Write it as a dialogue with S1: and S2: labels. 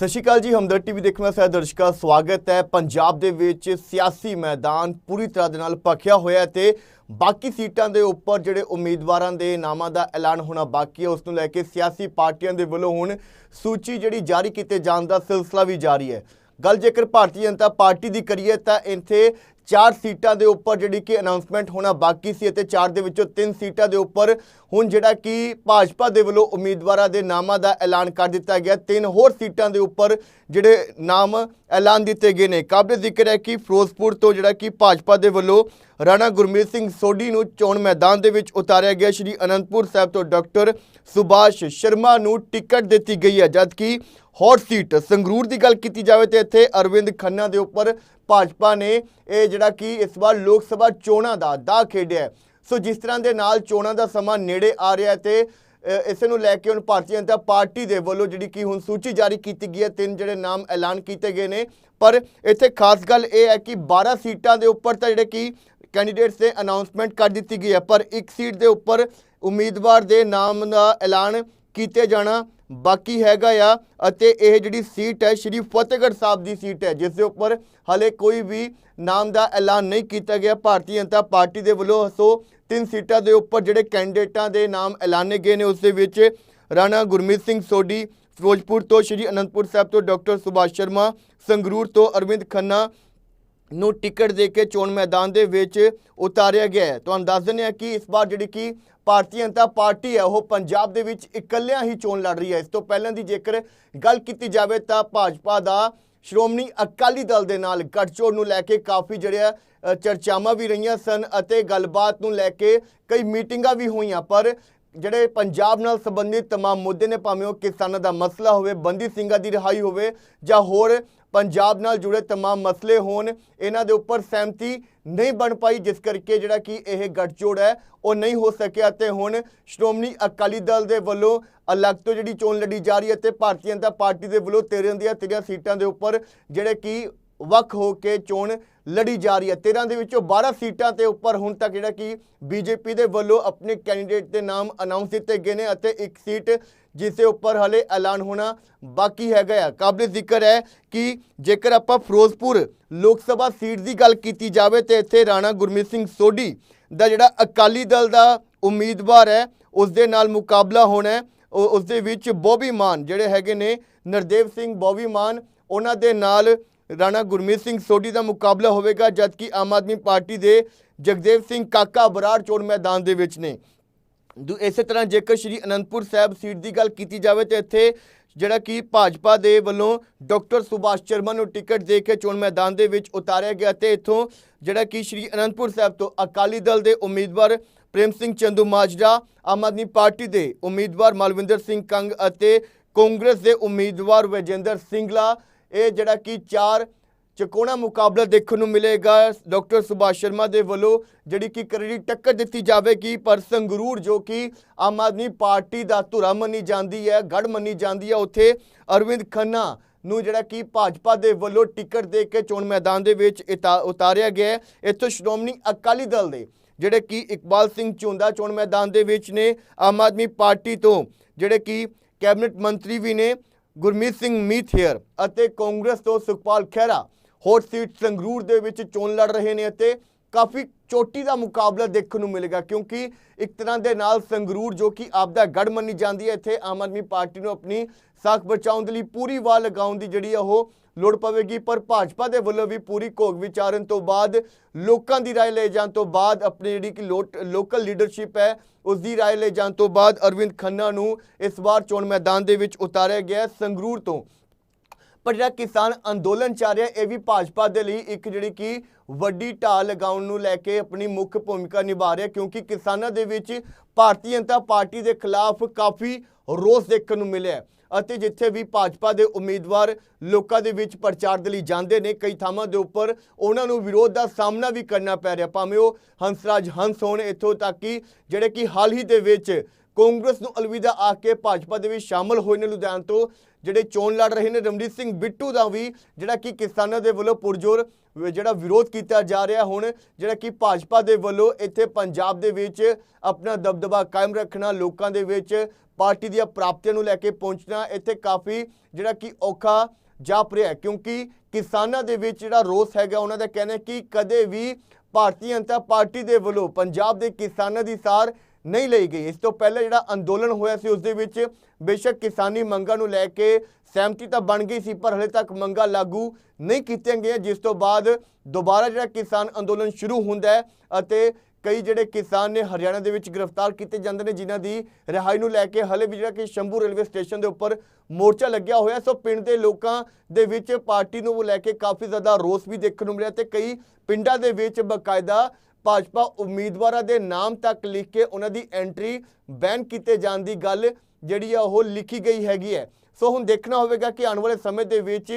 S1: ਸਤਿ ਸ਼੍ਰੀ ਅਕਾਲ ਜੀ ਹਮਦਰ ਟੀਵੀ ਦੇਖਣ ਵਾਲੇ ਸਾਰੇ ਦਰਸ਼ਕਾਂ ਸਵਾਗਤ ਹੈ। ਪੰਜਾਬ ਦੇ ਵਿੱਚ ਸਿਆਸੀ ਮੈਦਾਨ ਪੂਰੀ ਤਰ੍ਹਾਂ ਦੇ ਨਾਲ ਭਖਿਆ ਹੋਇਆ ਹੈ ਤੇ ਬਾਕੀ ਸੀਟਾਂ ਦੇ ਉੱਪਰ ਜਿਹੜੇ ਉਮੀਦਵਾਰਾਂ ਦੇ ਨਾਮਾਂ ਦਾ ਐਲਾਨ ਹੋਣਾ ਬਾਕੀ ਹੈ, ਉਸ ਨੂੰ ਲੈ ਕੇ ਸਿਆਸੀ ਪਾਰਟੀਆਂ ਦੇ ਵੱਲੋਂ ਹੁਣ ਸੂਚੀ ਜਿਹੜੀ ਜਾਰੀ ਕੀਤੇ ਜਾਣ ਦਾ ਸਿਲਸਿਲਾ ਵੀ ਜਾਰੀ ਹੈ। ਗੱਲ ਜੇਕਰ ਭਾਰਤੀ ਜਨਤਾ ਪਾਰਟੀ ਦੀ ਕਰੀਏ ਤਾਂ ਇੱਥੇ ਚਾਰ ਸੀਟਾਂ ਦੇ ਉੱਪਰ ਜਿਹੜੀ ਕਿ ਅਨਾਉਂਸਮੈਂਟ ਹੋਣਾ ਬਾਕੀ ਸੀ ਅਤੇ ਚਾਰ ਦੇ ਵਿੱਚੋਂ ਤਿੰਨ ਸੀਟਾਂ ਦੇ ਉੱਪਰ ਹੁਣ ਜਿਹੜਾ ਕਿ ਭਾਜਪਾ ਦੇ ਵੱਲੋਂ ਉਮੀਦਵਾਰਾਂ ਦੇ ਨਾਮਾਂ ਦਾ ਐਲਾਨ ਕਰ ਦਿੱਤਾ ਗਿਆ। ਤਿੰਨ ਹੋਰ ਸੀਟਾਂ ਦੇ ਉੱਪਰ ਜਿਹੜੇ ਨਾਮ ਐਲਾਨ ਦਿੱਤੇ ਗਏ ਨੇ। ਕਾਬਲੇ ਜ਼ਿਕਰ ਹੈ ਕਿ ਫਿਰੋਜ਼ਪੁਰ ਤੋਂ ਜਿਹੜਾ ਕਿ ਭਾਜਪਾ ਦੇ ਵੱਲੋਂ ਰਾਣਾ ਗੁਰਮੀਤ ਸਿੰਘ ਸੋਢੀ ਨੂੰ ਚੋਣ ਮੈਦਾਨ ਦੇ ਵਿੱਚ ਉਤਾਰਿਆ ਗਿਆ। ਸ਼੍ਰੀ ਅਨੰਦਪੁਰ ਸਾਹਿਬ ਤੋਂ ਡਾਕਟਰ ਸੁਭਾਸ਼ ਸ਼ਰਮਾ ਨੂੰ ਟਿਕਟ ਦਿੱਤੀ ਗਈ ਹੈ। ਜਦਕਿ ਹੌਟ ਸੀਟ ਸੰਗਰੂਰ ਦੀ ਗੱਲ ਕੀਤੀ ਜਾਵੇ ਤੇ ਇੱਥੇ ਅਰਵਿੰਦ ਖੰਨਾ ਦੇ ਉੱਪਰ ਭਾਜਪਾ ਨੇ ਇਹ ਜਿਹੜਾ ਕਿ ਇਸ ਵਾਰ ਲੋਕ ਸਭਾ ਚੋਣਾਂ ਦਾ ਦਾ ਖੇਡਿਆ ਸੋ ਜਿਸ ਤਰ੍ਹਾਂ ਦੇ ਨਾਲ ਚੋਣਾਂ ਦਾ ਸਮਾਂ ਨੇੜੇ ਆ ਰਿਹਾ ਹੈ ਤੇ ਅ, ਨੂੰ ਲੈ ਕੇ ਹੁਣ ਭਾਰਤੀ ਜਨਤਾ ਪਾਰਟੀ ਦੇ ਵੱਲੋਂ ਜਿਹੜੀ ਕਿ ਹੁਣ ਸੂਚੀ ਜਾਰੀ ਕੀਤੀ ਗਈ ਹੈ ਤਿੰਨ ਜਿਹੜੇ ਨਾਮ ਐਲਾਨ ਕੀਤੇ ਗਏ ਨੇ। ਪਰ ਇੱਥੇ ਖਾਸ ਗੱਲ ਇਹ ਹੈ ਕਿ 12 ਸੀਟਾਂ ਦੇ ਉੱਪਰ ਤਾਂ ਜਿਹੜੇ ਕਿ ਕੈਂਡੀਡੇਟਸ ਨੇ ਅਨਾਉਂਸਮੈਂਟ ਕਰ ਦਿੱਤੀ ਗਈ ਹੈ ਪਰ ਇੱਕ ਸੀਟ ਦੇ ਉੱਪਰ ਉਮੀਦਵਾਰ ਦੇ ਨਾਮ ਦਾ ਐਲਾਨ ਕੀਤੇ ਜਾਣਾ ਬਾਕੀ ਹੈਗਾ ਆ ਅਤੇ ਇਹ ਜਿਹੜੀ ਸੀਟ ਹੈ, ਸ਼੍ਰੀ ਫਤਿਹਗੜ੍ਹ ਸਾਹਿਬ ਦੀ ਸੀਟ ਹੈ, ਜਿਸ ਦੇ ਉੱਪਰ ਹਲੇ ਕੋਈ ਵੀ ਨਾਮ ਦਾ ਐਲਾਨ ਨਹੀਂ ਕੀਤਾ ਗਿਆ। ਭਾਰਤੀ ਜਨਤਾ ਪਾਰਟੀ ਦੇ ਵੱਲੋਂ ਸੋ ਤਿੰਨ ਸੀਟਾਂ ਦੇ ਉੱਪਰ ਜਿਹੜੇ ਕੈਂਡੀਡੇਟਾਂ ਦੇ ਨਾਮ ਐਲਾਨੇ ਗਏ ਨੇ, ਉਸ ਦੇ ਵਿੱਚ ਰਾਣਾ ਗੁਰਮੀਤ ਸਿੰਘ ਸੋਢੀ, ਫਿਰੋਜ਼ਪੁਰ ਤੋਂ ਸ਼੍ਰੀ ਅਨੰਦਪੁਰ ਸਾਹਿਬ ਤੋਂ ਡਾਕਟਰ ਸੁਭਾਸ਼ ਸ਼ਰਮਾ, ਸੰਗਰੂਰ ਤੋਂ ਅਰਵਿੰਦ ਖੰਨਾ ਨੂੰ ਟਿਕਟ ਦੇ ਕੇ ਚੋਣ ਮੈਦਾਨ ਦੇ ਵਿੱਚ ਉਤਾਰਿਆ ਗਿਆ ਹੈ। ਤੁਹਾਨੂੰ ਦੱਸ ਦਿੰਦੇ ਹਾਂ ਕਿ ਇਸ ਵਾਰ ਜਿਹੜੀ ਕਿ ਭਾਰਤੀ ਜਨਤਾ ਪਾਰਟੀ ਹੈ ਉਹ ਪੰਜਾਬ ਦੇ ਵਿੱਚ ਇਕੱਲਿਆਂ ਹੀ ਚੋਣ ਲੜ ਰਹੀ ਹੈ। ਇਸ ਤੋਂ ਪਹਿਲਾਂ ਦੀ ਜੇਕਰ ਗੱਲ ਕੀਤੀ ਜਾਵੇ ਤਾਂ ਭਾਜਪਾ ਦਾ ਸ਼੍ਰੋਮਣੀ ਅਕਾਲੀ ਦਲ ਦੇ ਨਾਲ ਗੱਠਜੋੜ ਨੂੰ ਲੈ ਕੇ ਕਾਫੀ ਜਿਹੜਿਆ ਅ, ਚਰਚਾਵਾਂ ਵੀ ਰਹੀਆਂ ਸਨ ਅਤੇ ਗੱਲਬਾਤ ਨੂੰ ਲੈ ਕੇ ਕਈ ਮੀਟਿੰਗਾਂ ਵੀ ਹੋਈਆਂ। ਪਰ ਜਿਹੜੇ ਪੰਜਾਬ ਨਾਲ ਸੰਬੰਧਿਤ तमाम ਮੁੱਦੇ ਨੇ ਭਾਵੇਂ ਉਹ ਕਿਸਾਨਾਂ ਦਾ ਮਸਲਾ ਹੋਵੇ ਬੰਦੀ ਸਿੰਘਾਂ ਦੀ ਰਿਹਾਈ ਹੋਵੇ ਜਾਂ ਹੋਰ ਪੰਜਾਬ ਨਾਲ ਜੁੜੇ तमाम ਮਸਲੇ ਹੋਣ ਇਹਨਾਂ ਦੇ ਉੱਪਰ ਸਹਿਮਤੀ ਨਹੀਂ ਬਣ ਪਾਈ ਜਿਸ ਕਰਕੇ ਜਿਹੜਾ ਕਿ ਇਹ ਗੱਠਜੋੜ ਹੈ ਉਹ ਨਹੀਂ ਹੋ ਸਕਿਆ ਤੇ ਹੁਣ ਸ਼੍ਰੋਮਣੀ ਅਕਾਲੀ ਦਲ ਦੇ ਵੱਲੋਂ ਅਲੱਗ ਤੋਂ ਜਿਹੜੀ ਚੋਣ ਲੜੀ ਜਾ ਰਹੀ ਹੈ ਤੇ ਭਾਰਤੀ ਜਨਤਾ ਪਾਰਟੀ ਦੇ ਵੱਲੋਂ 13 ਦੀਆਂ 13 ਸੀਟਾਂ ਦੇ ਉੱਪਰ ਜਿਹੜੇ ਕਿ ਵੱਖ ਹੋ ਕੇ ਚੋਣ ਲੜੀ ਜਾ ਰਹੀ ਹੈ। 13 ਦੇ ਵਿੱਚੋਂ 12 ਸੀਟਾਂ ਤੇ ਉੱਪਰ ਹੁਣ ਤੱਕ ਜਿਹੜਾ ਕਿ ਬੀਜੇਪੀ ਦੇ ਵੱਲੋਂ ਆਪਣੇ ਕੈਂਡੀਡੇਟ ਦੇ ਨਾਮ ਅਨਾਉਂਸ ਦਿੱਤੇ ਗਏ ਨੇ ਅਤੇ ਇੱਕ ਸੀਟ ਜਿਸ ਦੇ ਉੱਪਰ ਹਲੇ ਐਲਾਨ ਹੋਣਾ ਬਾਕੀ ਹੈਗਾ ਆ। ਕਾਬਲੇ ਜ਼ਿਕਰ ਹੈ ਕਿ ਜੇਕਰ ਆਪਾਂ ਫਿਰੋਜ਼ਪੁਰ ਲੋਕ ਸਭਾ ਸੀਟ ਦੀ ਗੱਲ ਕੀਤੀ ਜਾਵੇ ਤੇ ਇੱਥੇ ਰਾਣਾ ਗੁਰਮੀਤ ਸਿੰਘ ਸੋਢੀ ਦਾ ਜਿਹੜਾ ਅਕਾਲੀ ਦਲ ਦਾ ਉਮੀਦਵਾਰ ਹੈ, ਉਸ ਦੇ ਨਾਲ ਮੁਕਾਬਲਾ ਹੋਣਾ ਹੈ। ਉਸ ਦੇ ਵਿੱਚ ਬੋਬੀ ਮਾਨ ਜਿਹੜੇ ਹੈਗੇ ਨੇ, ਨਰਦੇਵ ਸਿੰਘ ਬੋਬੀ ਮਾਨ, ਉਹਨਾਂ ਦੇ ਨਾਲ ਰਾਣਾ ਗੁਰਮੀਤ ਸਿੰਘ ਸੋਢੀ ਦਾ ਮੁਕਾਬਲਾ ਹੋਵੇਗਾ, ਜਦਕਿ ਆਮ ਆਦਮੀ ਪਾਰਟੀ ਦੇ ਜਗਦੇਵ ਸਿੰਘ ਕਾਕਾ ਬਰਾੜ ਚੋਣ ਮੈਦਾਨ ਦੇ ਵਿੱਚ ਨੇ। ਦੂ, ਇਸੇ ਤਰ੍ਹਾਂ ਜੇਕਰ ਸ਼੍ਰੀ ਅਨੰਦਪੁਰ ਸਾਹਿਬ ਸੀਟ ਦੀ ਗੱਲ ਕੀਤੀ ਜਾਵੇ ਤਾਂ ਇੱਥੇ ਜਿਹੜਾ ਕਿ ਭਾਜਪਾ ਦੇ ਵੱਲੋਂ ਡਾਕਟਰ ਸੁਭਾਸ਼ ਸ਼ਰਮਾ ਨੂੰ ਟਿਕਟ ਦੇ ਕੇ ਚੋਣ ਮੈਦਾਨ ਦੇ ਵਿੱਚ ਉਤਾਰਿਆ ਗਿਆ ਤੇ ਇਥੋਂ ਜਿਹੜਾ ਕਿ ਸ਼੍ਰੀ ਅਨੰਦਪੁਰ ਸਾਹਿਬ ਤੋਂ ਅਕਾਲੀ ਦਲ ਦੇ ਉਮੀਦਵਾਰ ਪ੍ਰੇਮ ਸਿੰਘ ਚੰਦੂ ਮਾਜਰਾ, ਆਮ ਆਦਮੀ ਪਾਰਟੀ ਦੇ ਉਮੀਦਵਾਰ ਮਲਵਿੰਦਰ ਸਿੰਘ ਕੰਗ ਅਤੇ ਕਾਂਗਰਸ ਦੇ ਉਮੀਦਵਾਰ ਵਿਜੇਂਦਰ ਸਿੰਗਲਾ ਇਹ ਜਿਹੜਾ ਕਿ ਚਾਰ ਚਕੋਣਾ ਮੁਕਾਬਲਾ ਦੇਖਣ ਨੂੰ ਮਿਲੇਗਾ। ਡਾਕਟਰ ਸੁਭਾਸ਼ ਸ਼ਰਮਾ ਦੇ ਵੱਲੋਂ ਜਿਹੜੀ ਕਿ ਕਰੜੀ ਟੱਕਰ ਦਿੱਤੀ ਜਾਵੇਗੀ, ਪਰ ਸੰਗਰੂਰ ਜੋ ਕਿ ਆਮ ਆਦਮੀ ਪਾਰਟੀ ਦਾ ਧੁਰਾ ਮੰਨੀ ਜਾਂਦੀ ਹੈ ਗੜ ਮੰਨੀ ਜਾਂਦੀ ਹੈ, ਉੱਥੇ ਅਰਵਿੰਦ ਖੰਨਾ ਨੂੰ ਜਿਹੜਾ ਕਿ ਭਾਜਪਾ ਦੇ ਵੱਲੋਂ ਟਿਕਟ ਦੇ ਕੇ ਚੋਣ ਮੈਦਾਨ ਦੇ ਵਿੱਚ ਇਤਾ- ਉਤਾਰਿਆ ਗਿਆ ਇੱਥੋਂ ਸ਼੍ਰੋਮਣੀ ਅਕਾਲੀ ਦਲ ਦੇ ਜਿਹੜੇ ਕਿ ਇਕਬਾਲ ਸਿੰਘ ਝੁੰਦਾ ਚੋਣ ਮੈਦਾਨ ਦੇ ਵਿੱਚ ਨੇ, ਆਮ ਆਦਮੀ ਪਾਰਟੀ ਤੋਂ ਜਿਹੜੇ ਕਿ ਕੈਬਨਿਟ ਮੰਤਰੀ ਵੀ ਨੇ ਗੁਰਮੀਤ ਸਿੰਘ ਮੀਥੇਅਰ ਅਤੇ ਕਾਂਗਰਸ ਤੋਂ ਸੁਖਪਾਲ ਖਹਿਰਾ ਹੌਟ ਸੀਟ ਸੰਗਰੂਰ ਦੇ ਵਿੱਚ ਚੋਣ ਲੜ ਰਹੇ ਨੇ ਅਤੇ ਕਾਫੀ ਚੋਟੀ ਦਾ ਮੁਕਾਬਲਾ ਦੇਖਣ ਨੂੰ ਮਿਲੇਗਾ ਕਿਉਂਕਿ ਇੱਕ ਤਰ੍ਹਾਂ ਦੇ ਨਾਲ ਸੰਗਰੂਰ ਜੋ ਕਿ ਆਪਦਾ ਗੜ ਮੰਨੀ ਜਾਂਦੀ ਹੈ, ਇੱਥੇ ਆਮ ਆਦਮੀ ਪਾਰਟੀ ਨੂੰ ਆਪਣੀ ਸਾਖ ਬਚਾਉਣ ਦੇ ਲਈ ਪੂਰੀ ਵਾਹ ਲਗਾਉਣ ਦੀ ਜਿਹੜੀ ਆ ਉਹ ਲੋੜ ਪਵੇਗੀ ਪਰ ਭਾਜਪਾ ਦੇ ਵੱਲੋਂ ਵੀ ਪੂਰੀ ਘੋਗ ਵਿਚਾਰਨ ਤੋਂ ਬਾਅਦ ਲੋਕਾਂ ਦੀ رائے ਲੈ ਜਾਣ ਤੋਂ ਬਾਅਦ ਆਪਣੀ ਜਿਹੜੀ ਕਿ ਲੋਟ- ਲੋਕਲ ਲੀਡਰਸ਼ਿਪ ਹੈ ਉਸ ਦੀ رائے ਲੈ ਜਾਣ ਤੋਂ ਬਾਅਦ ਅਰਵਿੰਦ ਖੰਨਾ ਨੂੰ ਇਸ ਵਾਰ ਚੋਣ ਮੈਦਾਨ ਦੇ ਵਿੱਚ ਉਤਾਰਿਆ ਗਿਆ ਹੈ ਸੰਗਰੂਰ ਤੋਂ ਪਰ ਜਿਹੜਾ ਕਿਸਾਨ ਅੰਦੋਲਨ ਚੱਲ ਰਿਹਾ ਇਹ ਵੀ ਭਾਜਪਾ ਦੇ ਲਈ ਇੱਕ ਜਿਹੜੀ ਕਿ ਵੱਡੀ ਢਾਲ ਲਗਾਉਣ ਨੂੰ ਲੈ ਕੇ ਆਪਣੀ ਮੁੱਖ ਭੂਮਿਕਾ ਨਿਭਾ ਰਿਹਾ ਕਿਉਂਕਿ ਕਿਸਾਨਾਂ ਦੇ ਵਿੱਚ ਭਾਰਤੀ ਜਨਤਾ ਪਾਰਟੀ ਦੇ ਖਿਲਾਫ ਕਾਫੀ ਰੋਸ ਦੇਖਣ ਨੂੰ ਮਿਲਿਆ ਹੈ ਅਤੇ ਜਿੱਥੇ ਵੀ ਭਾਜਪਾ ਦੇ ਉਮੀਦਵਾਰ ਲੋਕਾਂ ਦੇ ਵਿੱਚ ਪ੍ਰਚਾਰ ਦੇ ਲਈ ਜਾਂਦੇ ਨੇ, ਕਈ ਥਾਵਾਂ ਦੇ ਉੱਪਰ ਉਹਨਾਂ ਨੂੰ ਵਿਰੋਧ ਦਾ ਸਾਹਮਣਾ ਵੀ ਕਰਨਾ ਪੈ ਰਿਹਾ। ਭਾਵੇਂ ਉਹ ਹੰਸਰਾਜ ਹੰਸ ਹੋਣ ਇੱਥੋਂ ਤੱਕ ਕਿ ਜਿਹੜੇ ਕਿ ਹਾਲ ਹੀ ਦੇ ਵਿੱਚ ਕਾਂਗਰਸ ਨੂੰ ਅਲਵਿਦਾ ਆ ਕੇ ਭਾਜਪਾ ਦੇ ਵਿੱਚ ਸ਼ਾਮਲ ਹੋਏ ਨੇ ਲੁਧਿਆਣਾ ਤੋਂ, ਜਿਹੜੇ ਚੋਣ ਲੜ ਰਹੇ ਨੇ ਰਮਨੀਤ ਸਿੰਘ ਬਿੱਟੂ ਦਾ ਵੀ, ਜਿਹੜਾ ਕਿ ਕਿਸਾਨਾਂ ਦੇ ਵੱਲੋਂ ਪੁਰਜੋਰ ਜਿਹੜਾ ਵਿਰੋਧ ਕੀਤਾ ਜਾ ਰਿਹਾ ਹੁਣ, ਜਿਹੜਾ ਕਿ ਭਾਜਪਾ ਦੇ ਵੱਲੋਂ ਇੱਥੇ ਪੰਜਾਬ ਦੇ ਵਿੱਚ ਆਪਣਾ ਦਬਦਬਾ ਕਾਇਮ ਰੱਖਣਾ, ਲੋਕਾਂ ਦੇ ਵਿੱਚ ਪਾਰਟੀ ਦੀਆਂ ਪ੍ਰਾਪਤੀਆਂ ਨੂੰ ਲੈ ਕੇ ਪਹੁੰਚਣਾ, ਇੱਥੇ ਕਾਫੀ ਜਿਹੜਾ ਕਿ ਔਖਾ ਜਾਪ ਰਿਹਾ ਕਿਉਂਕਿ ਕਿਸਾਨਾਂ ਦੇ ਵਿੱਚ ਜਿਹੜਾ ਰੋਸ ਹੈਗਾ, ਉਹਨਾਂ ਦਾ ਕਹਿਣਾ ਕਿ ਕਦੇ ਵੀ ਭਾਰਤੀ ਜਨਤਾ ਪਾਰਟੀ ਦੇ ਵੱਲੋਂ ਪੰਜਾਬ ਦੇ ਕਿਸਾਨਾਂ ਦੀ ਸਾਰ ਨਹੀਂ ਲਈ ਗਈ। ਇਸ ਤੋਂ ਪਹਿਲਾਂ ਜਿਹੜਾ ਅੰਦੋਲਨ ਹੋਇਆ ਸੀ, ਉਸ ਦੇ ਵਿੱਚ ਬੇਸ਼ੱਕ ਕਿਸਾਨੀ ਮੰਗਾਂ ਨੂੰ ਲੈ ਕੇ ਸਹਿਮਤੀ ਤਾਂ ਬਣ ਗਈ ਸੀ, ਪਰ ਹਲੇ ਤੱਕ ਮੰਗਾਂ ਲਾਗੂ ਨਹੀਂ ਕੀਤੀਆਂ ਗਈਆਂ, ਜਿਸ ਤੋਂ ਬਾਅਦ ਦੁਬਾਰਾ ਜਿਹੜਾ ਕਿਸਾਨ ਅੰਦੋਲਨ ਸ਼ੁਰੂ ਹੁੰਦਾ ਹੈ ਅਤੇ ਕਈ ਜਿਹੜੇ ਕਿਸਾਨ ਨੇ ਹਰਿਆਣਾ ਦੇ ਵਿੱਚ ਗ੍ਰਿਫਤਾਰ ਕੀਤੇ ਜਾਂਦੇ ਨੇ, ਜਿਨ੍ਹਾਂ ਦੀ ਰਿਹਾਈ ਨੂੰ ਲੈ ਕੇ ਹਲੇ ਵੀ ਜਿਹੜਾ ਕਿ ਸ਼ੰਭੂ ਰੇਲਵੇ ਸਟੇਸ਼ਨ ਦੇ ਉੱਪਰ ਮੋਰਚਾ ਲੱਗਿਆ ਹੋਇਆ। ਸੋ ਪਿੰਡ ਦੇ ਲੋਕਾਂ ਦੇ ਵਿੱਚ ਪਾਰਟੀ ਨੂੰ ਲੈ ਕੇ ਕਾਫੀ ਜ਼ਿਆਦਾ ਰੋਸ ਵੀ ਦੇਖਣ ਨੂੰ ਮਿਲਿਆ ਤੇ ਕਈ ਪਿੰਡਾਂ ਦੇ ਵਿੱਚ ਬਕਾਇਦਾ ਭਾਜਪਾ ਉਮੀਦਵਾਰਾਂ ਦੇ ਨਾਮ ਤੱਕ ਲਿਖ ਕੇ ਉਹਨਾਂ ਦੀ ਐਂਟਰੀ ਬੈਨ ਕੀਤੇ ਜਾਣ ਦੀ ਗੱਲ ਜਿਹੜੀ ਆ ਉਹ ਲਿਖੀ ਗਈ ਹੈਗੀ ਹੈ। ਸੋ ਹੁਣ ਦੇਖਣਾ ਹੋਵੇਗਾ ਕਿ ਆਉਣ ਵਾਲੇ ਸਮੇਂ ਦੇ ਵਿੱਚ